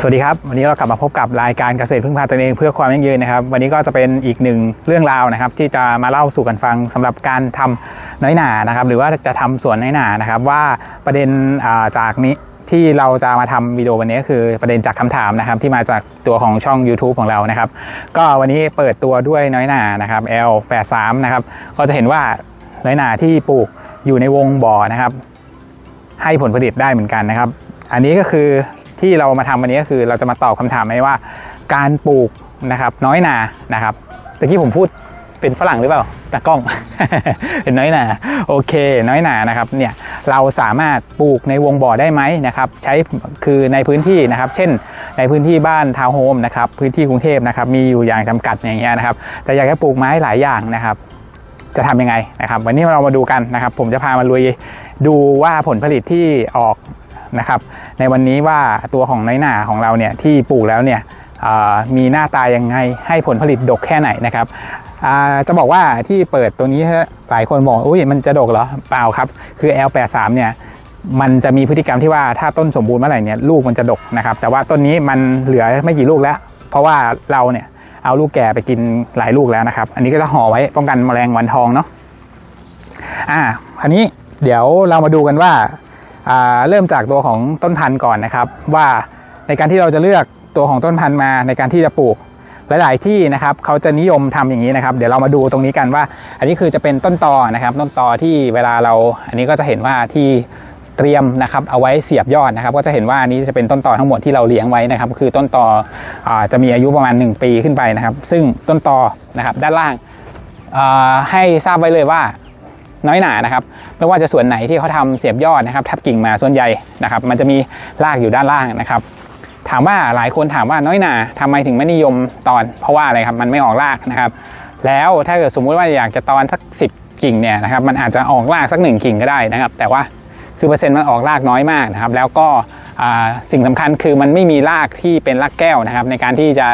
สวัสดีครับ วันนี้เรากลับมาพบกับรายการเกษตรพึ่งพาตนเองเพื่อความยั่งยืนนะครับ วันนี้ก็จะเป็นอีกหนึ่งเรื่องราวนะครับ ที่จะมาเล่าสู่กันฟังสำหรับการทำน้อยหนานะครับ หรือว่าจะทำสวนน้อยหนานะครับ ว่าประเด็นจากนี้ที่เราจะมาทำวิดีโอวันนี้คือประเด็นจากคำถามนะครับ ที่มาจากตัวของช่อง YouTube ของเรานะครับ ก็วันนี้เปิดตัวด้วยน้อยหนานะครับ L83 นะครับก็จะเห็นว่าน้อยหนาที่ปลูกอยู่ในวงบ่อนะครับ ให้ผลผลิตได้เหมือนกันนะครับ อันนี้ก็คือ ที่เรามาทำวันนี้ก็คือเราจะมาตอบคำถามไหมว่า การปลูกนะครับ น้อยนานะครับตะกี้ผมพูดเป็นฝรั่งหรือเปล่าตากล้องเป็นน้อยนาโอเค น้อยนานะครับเนี่ยเราสามารถปลูกในวงบ่อได้ไหมนะครับใช้คือในพื้นที่นะครับ เช่นในพื้นที่บ้านทาวน์โฮมนะครับพื้นที่กรุงเทพนะครับมีอยู่อย่างจำกัดอย่างเงี้ยนะครับแต่อยากจะปลูกไม้หลายอย่างนะครับ จะทำยังไงนะครับ วันนี้เรามาดูกันนะครับ ผมจะพามาลุยดูว่าผลผลิตที่ออก นะครับในวันนี้ว่าตัวของน้อยหนาของเราเนี่ยที่ปลูกแล้วเนี่ยมีหน้าตายังไงให้ผลผลิตดกแค่ไหนนะครับจะบอกว่าที่เปิดตัวนี้หลายคนบอกอุ้ยมันจะดกเหรอเปล่าครับ คือ L83 เนี่ยมันจะมีพฤติกรรมที่ว่าถ้าต้นสมบูรณ์เมื่อไหร่เนี่ยลูกมันจะดกนะครับ แต่ว่าต้นนี้มันเหลือไม่กี่ลูกแล้ว เพราะว่าเราเนี่ยเอาลูกแก่ไปกินหลายลูกแล้วนะครับ อันนี้ก็จะห่อไว้ป้องกันแมลงวันทองเนาะอ่าคราวนี้เดี๋ยวเรามาดูกันว่า เริ่มจากตัวของต้นพันธุ์ก่อนนะครับ ว่าในการที่เราจะเลือกตัวของต้นพันธุ์มาในการที่จะปลูกหลาย ๆ ที่นะครับเขาจะนิยมทำอย่างนี้นะครับ เดี๋ยวเรามาดูตรงนี้กันว่า อันนี้คือจะเป็นต้นตอนะครับ ต้นตอที่เวลาเรา อันนี้ก็จะเห็นว่าที่เตรียมนะครับเอาไว้เสียบยอดนะครับ ก็จะเห็นว่าอันนี้จะเป็นต้นตอทั้งหมดที่เราเลี้ยงไว้นะครับ คือต้นตออจะมีอายุประมาณ 1 ปีขึ้นไปนะครับ ซึ่งต้นตอนะครับด้านล่างให้ทราบไว้เลยว่า น้อยหนานะครับไม่ว่าจะส่วนไหนที่เขาทำเสียบยอดนะครับทับกิ่งมาส่วนใหญ่นะครับ มันจะมีรากอยู่ด้านล่างนะครับ ถามว่าหลายคนถามว่าน้อยหนาทำไมถึงไม่นิยมตอน เพราะว่าอะไรครับมันไม่ออกรากนะครับ แล้วถ้าเกิดสมมุติว่าอยากจะตอนสักสิบกิ่งเนี่ยนะครับ มันอาจจะออกรากสักหนึ่งกิ่งก็ได้นะครับ แต่ว่าคือเปอร์เซ็นต์มันออกรากน้อยมากนะครับ แล้วก็สิ่งสำคัญคือมันไม่มีรากที่เป็นรากแก้วนะครับ ในการที่จะ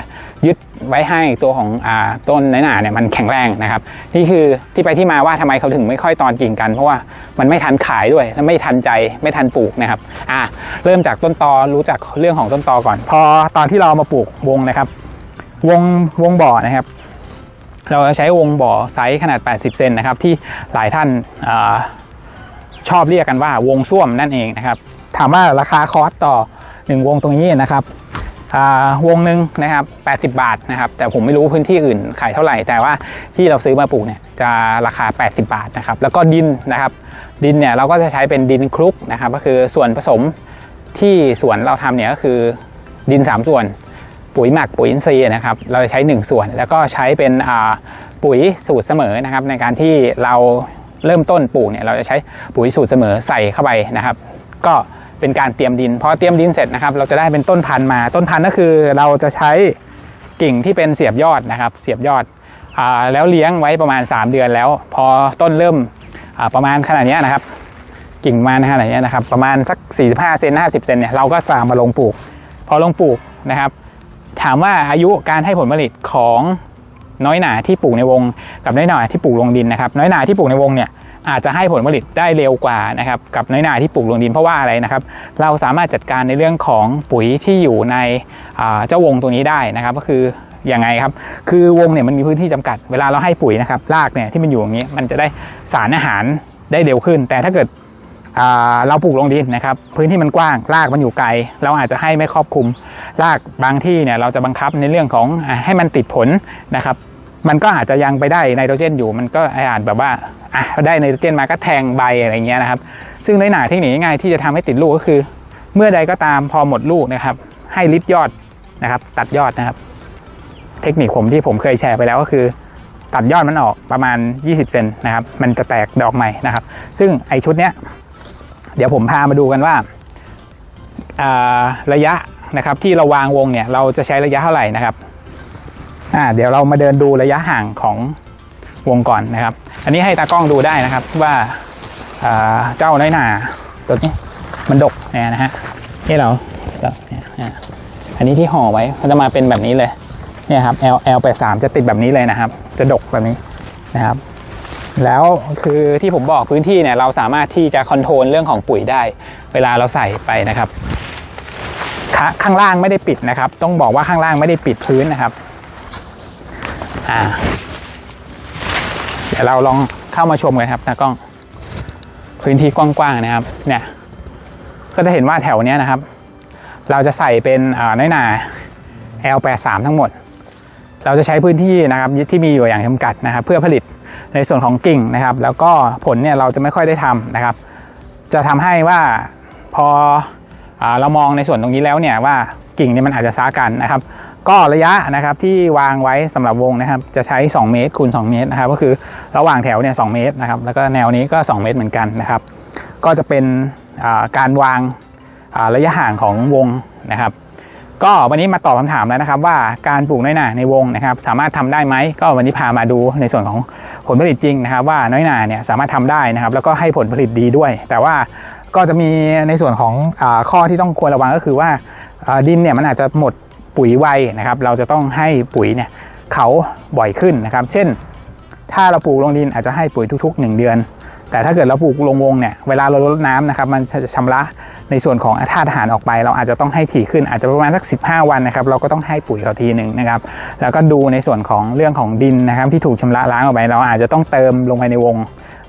ยึด ไว้ให้ตัวของอต้นน้อยหนาเนี่ยมันแข็งแรงนะครับนี่คือที่ไปที่มาว่าทำไมเขาถึงไม่ค่อยตอนกิ่งกัน เพราะว่ามันไม่ทันขายด้วยและไม่ทันใจไม่ทันปลูกนะครับอ่าเริ่มจากต้นตอรู้จักเรื่องของต้นตอก่อน พอตอนที่เรามาปลูกวงนะครับ วงวงบ่อนะครับ เราจะใช้วงบ่อไซส์ขนาด 80 เซนนะครับที่หลายท่านอาชอบเรียกกันว่าวงส้วมนั่นเองนะครับถามว่าราคาคอสต่อ 1 วงตรงนี้นะครับ วงหนึ่งนะครับ80 บาทนะครับ แต่ผมไม่รู้พื้นที่อื่นขายเท่าไหร่ แต่ว่าที่เราซื้อมาปลูกเนี่ยจะราคา 80 บาทนะครับ แล้วก็ดินนะครับ ดินเนี่ยเราก็จะใช้เป็นดินคลุกนะครับ ก็คือส่วนผสมที่สวนเราทำเนี่ยก็คือดิน 3 ส่วน ปุ๋ยหมักปุ๋ยอินทรีย์นะครับ เราจะใช้ 1 ส่วน แล้วก็ใช้เป็นปุ๋ยสูตรเสมอนะครับ ในการที่เราเริ่มต้นปลูกเนี่ยเราจะใช้ปุ๋ยสูตรเสมอใส่เข้าไปนะครับ ก็ เป็นการเตรียมดินพอเตรียมดินเสร็จนะครับ เราจะได้เป็นต้นพันธุ์มา ต้นพันธุ์ก็คือเราจะใช้กิ่งที่เป็นเสียบยอดนะครับ เสียบยอดอแล้วเลี้ยงไว้ประมาณ 3 เดือนแล้ว พอต้นเริ่มประมาณขนาดนี้นะครับ กิ่งมาขนาดเนี้ยนะครับ ประมาณสัก 45เซน50เซนเนี่ยเราก็จะมาลงปลูก พอลงปลูกนะครับ ถามว่าอายุการให้ผลผลิตของน้อยหนาที่ปลูกในวง กับน้อยหนาที่ปลูกลงดินนะครับ น้อยหนาที่ปลูกในวงเนี่ย อาจจะให้ผลผลิตได้เร็วกว่านะครับกับน้อยหนาที่ปลูกลงดินเพราะว่าอะไรนะครับ เราสามารถจัดการในเรื่องของปุ๋ยที่อยู่ในเจ้าวงตัวนี้ได้นะครับ ก็คือยังไงครับ คือวงเนี่ยมันมีพื้นที่จำกัด เวลาเราให้ปุ๋ยนะครับรากเนี่ยที่มันอยู่อย่างนี้ มันจะได้สารอาหารได้เร็วขึ้น แต่ถ้าเกิดเราปลูกลงดินนะครับ พื้นที่มันกว้างรากมันอยู่ไกล เราอาจจะให้ไม่ครอบคลุมรากบางที่เนี่ยเราจะบังคับในเรื่องของให้มันติดผลนะครับ มันก็อาจจะยังไปได้ไนโตรเจนอยู่ มันก็อาจแบบว่าอะได้ไนโตรเจนมาก็แทงใบอะไรเงี้ยนะครับ ซึ่งในหนาเทคนิคง่ายที่จะทำให้ติดลูกก็คือ เมื่อใดก็ตามพอหมดลูกนะครับ ให้ลิดยอดนะครับ ตัดยอดนะครับ เทคนิคผมที่ผมเคยแชร์ไปแล้วก็คือ ตัดยอดมันออกประมาณ 20 เซนนะครับ มันจะแตกดอกใหม่นะครับ ซึ่งไอชุดเนี้ยเดี๋ยวผมพามาดูกันว่าอ่าระยะนะครับที่เราวางวงเนี่ยเราจะใช้ระยะเท่าไหร่นะครับ อ่าเดี๋ยวเรามาเดินดูระยะห่างของวงก่อนนะครับ อันนี้ให้ตากล้องดูได้นะครับว่าเจ้าน้อยหนาตัวนี้มันดกเนี่ยนะฮะนี่เราอันนี้ที่ห่อไว้ก็จะมาเป็นแบบนี้เลยเนี่ยครับ L L 8 3จะติดแบบนี้เลยนะครับ จะดกแบบนี้นะครับ แล้วคือที่ผมบอกพื้นที่เนี่ยเราสามารถที่จะคอนโทรลเรื่องของปุ๋ยได้ เวลาเราใส่ไปนะครับข้างล่างไม่ได้ปิดนะครับ ต้องบอกว่าข้างล่างไม่ได้ปิดพื้นนะครับ อ่า เดี๋ยวเราลองเข้ามาชมกันครับตากล้อง พื้นที่กว้างๆนะครับ เนี่ย ก็จะเห็นว่าแถวเนี้ยนะครับ เราจะใส่เป็นอ่าน้อยหนา L83 ทั้งหมด เราจะใช้พื้นที่นะครับที่มีอยู่อย่างจำกัดนะครับ เพื่อผลิตในส่วนของกิ่งนะครับ แล้วก็ผลเนี่ยเราจะไม่ค่อยได้ทำนะครับ จะทำให้ว่าพออเรามองในส่วนตรงนี้แล้วเนี่ยว่า กิ่งเนี่ยมันอาจจะซ้ากันนะครับ ก็ระยะนะครับที่วางไว้สำหรับวงนะครับ จะใช้ 2 เมตรคูณ2เมตรนะครับ ก็คือระหว่างแถวเนี่ยสเมตรนะครับ แล้วก็แนวนี้ก็ 2 เมตรเหมือนกันนะครับ ก็จะเป็นการวางระยะห่างของวงนะครับ ก็วันนี้มาตอบคำถามแล้วนะครับ ว่าการปลูกน้อยหนาในวงนะครับ สามารถทำได้ไหมก็วันนี้พามาดูในส่วนของผลผลิตจริงนะครับ ว่าน้อยหนาเนี่ยสามารถทำได้นะครับ แล้วก็ให้ผลผลิตดีด้วย แต่ว่า ก็จะมีในส่วนของอข้อที่ต้องควรระวังก็คือว่าอ่าดินเนี่ยมันอาจจะหมดปุ๋ยไวนะครับ เราจะต้องให้ปุ๋ยเนี่ยเขาบ่อยขึ้นนะครับ เช่น ถ้าเราปลูกลงดินอาจจะให้ปุ๋ยทุก ๆ 1 เดือน แต่ถ้าเกิดเราปลูกลงวงเนี่ยเวลาเราลดน้ำนะครับมันจะชำระในส่วนของธาตุอาหารออกไป เราอาจจะต้องให้ถี่ขึ้นอาจจะประมาณสัก 15 วันนะครับเราก็ต้องให้ปุ๋ยเขาทีหนึ่งนะครับแล้วก็ดูในส่วนของเรื่องของดินนะครับที่ถูกชำระล้างออกไป เราอาจจะต้องเติมลงไปในวง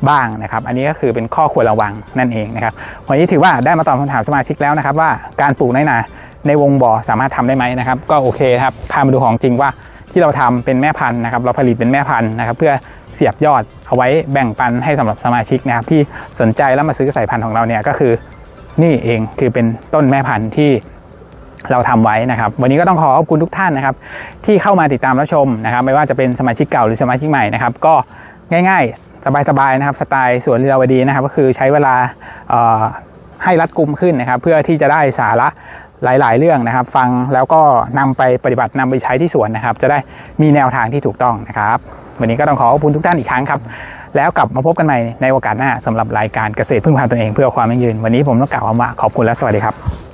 บ้างนะครับ อันนี้ก็คือเป็นข้อควรระวังนั่นเองนะครับวันนี้ถือว่าได้มาตอบคำถามสมาชิกแล้วนะครับ ว่าการปลูกน้อยนาในวงบ่อสามารถทำได้ไหมนะครับ ก็โอเคครับพามาดูของจริงว่า ที่เราทำเป็นแม่พันธุ์นะครับ เราผลิตเป็นแม่พันธุ์นะครับ เพื่อเสียบยอดเอาไว้แบ่งปันให้สำหรับสมาชิกนะครับ ที่สนใจแล้วมาซื้อสายพันธุ์ของเราเนี่ยก็คือนี่เองคือเป็นต้นแม่พันธุ์ที่เราทำไว้นะครับ วันนี้ก็ต้องขอขอบคุณทุกท่านนะครับ ที่เข้ามาติดตามรับชมนะครับ ไม่ว่าจะเป็นสมาชิกเก่าหรือสมาชิกใหม่นะครับ ก็ง่ายๆ สบายๆนะครับสไตล์สวนลีลาวดีนะครับ ก็คือใช้เวลาให้รัดกุมขึ้นนะครับ เพื่อที่จะได้สาระ หลาย ๆ เรื่องนะครับ ฟังแล้วก็นำไปปฏิบัตินำไปใช้ที่สวนนะครับ จะได้มีแนวทางที่ถูกต้องนะครับ วันนี้ก็ต้องขอขอบคุณทุกท่านอีกครั้งครับ แล้วกลับมาพบกันใหม่ในโอกาสหน้าสำหรับรายการเกษตรพึ่งพาตนเองเพื่อความยั่งยืน วันนี้ผมต้องกล่าวคำว่าขอบคุณและสวัสดีครับ